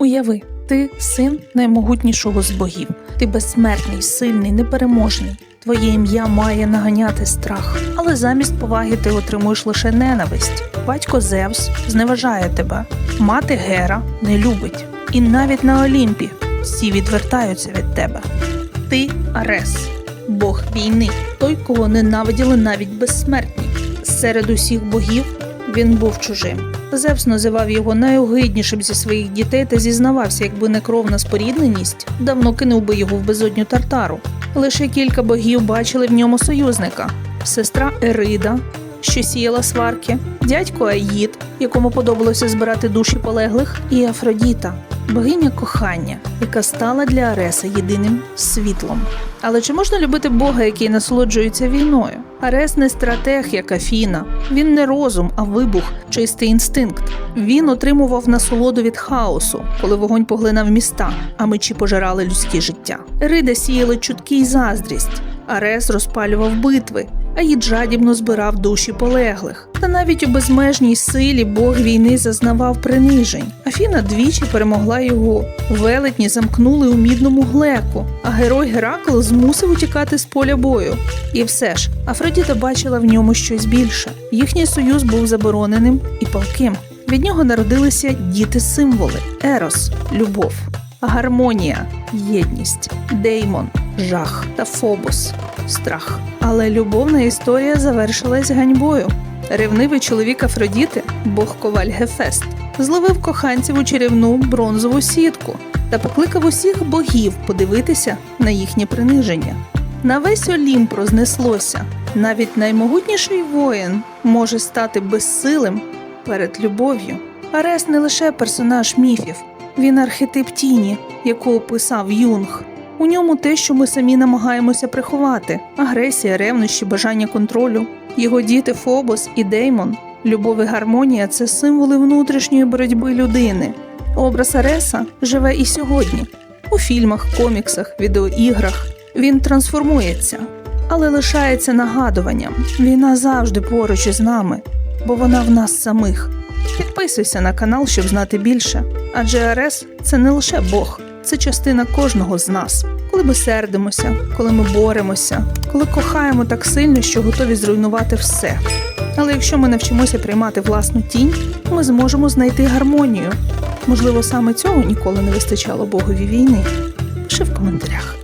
Уяви, ти син наймогутнішого з богів. Ти безсмертний, сильний, непереможний. Твоє ім'я має наганяти страх, але замість поваги ти отримуєш лише ненависть. Батько Зевс зневажає тебе, мати Гера не любить. І навіть на Олімпі всі відвертаються від тебе. Ти Арес, бог війни, той, кого ненавиділи навіть безсмертні. Серед усіх богів він був чужим. Зевс називав його найогиднішим зі своїх дітей та зізнавався, якби не кровна спорідненість, давно кинув би його в безодню тартару. Лише кілька богів бачили в ньому союзника: сестра Ерида, що сіяла сварки, дядько Аїд, якому подобалося збирати душі полеглих, і Афродіта, богиня кохання, яка стала для Ареса єдиним світлом. Але чи можна любити Бога, який насолоджується війною? Арес не стратег, як Афіна. Він не розум, а вибух, чистий інстинкт. Він отримував насолоду від хаосу, коли вогонь поглинав міста, а мечі пожирали людське життя. Рида сіяли чутки й заздрість. Арес розпалював битви, а їд жадібно збирав душі полеглих. Та навіть у безмежній силі бог війни зазнавав принижень. Афіна двічі перемогла його. Велетні замкнули у мідному глеку, а герой Геракл змусив утікати з поля бою. І все ж, Афродіта бачила в ньому щось більше. Їхній союз був забороненим і палким. Від нього народилися діти-символи: Ерос, любов, гармонія, єдність, Деймон, жах та Фобос, страх. Але любовна історія завершилась ганьбою. Ревнивий чоловік Афродіти, бог коваль Гефест, зловив коханців у чарівну бронзову сітку та покликав усіх богів подивитися на їхнє приниження. На весь Олімп рознеслося. Навіть наймогутніший воїн може стати безсилим перед любов'ю. Арес не лише персонаж міфів, він архетип тіні, яку описав Юнг. У ньому те, що ми самі намагаємося приховати: агресія, ревнощі, бажання контролю. Його діти Фобос і Деймон, любов і гармонія це символи внутрішньої боротьби людини. Образ Ареса живе і сьогодні. У фільмах, коміксах, відеоіграх він трансформується, але лишається нагадуванням. Війна завжди поруч із нами, бо вона в нас самих. Підписуйся на канал, щоб знати більше. Адже Арес це не лише Бог, це частина кожного з нас. Коли ми сердимося, коли ми боремося, коли кохаємо так сильно, що готові зруйнувати все. Але якщо ми навчимося приймати власну тінь, ми зможемо знайти гармонію. Можливо, саме цього ніколи не вистачало Богові війни. Пиши в коментарях.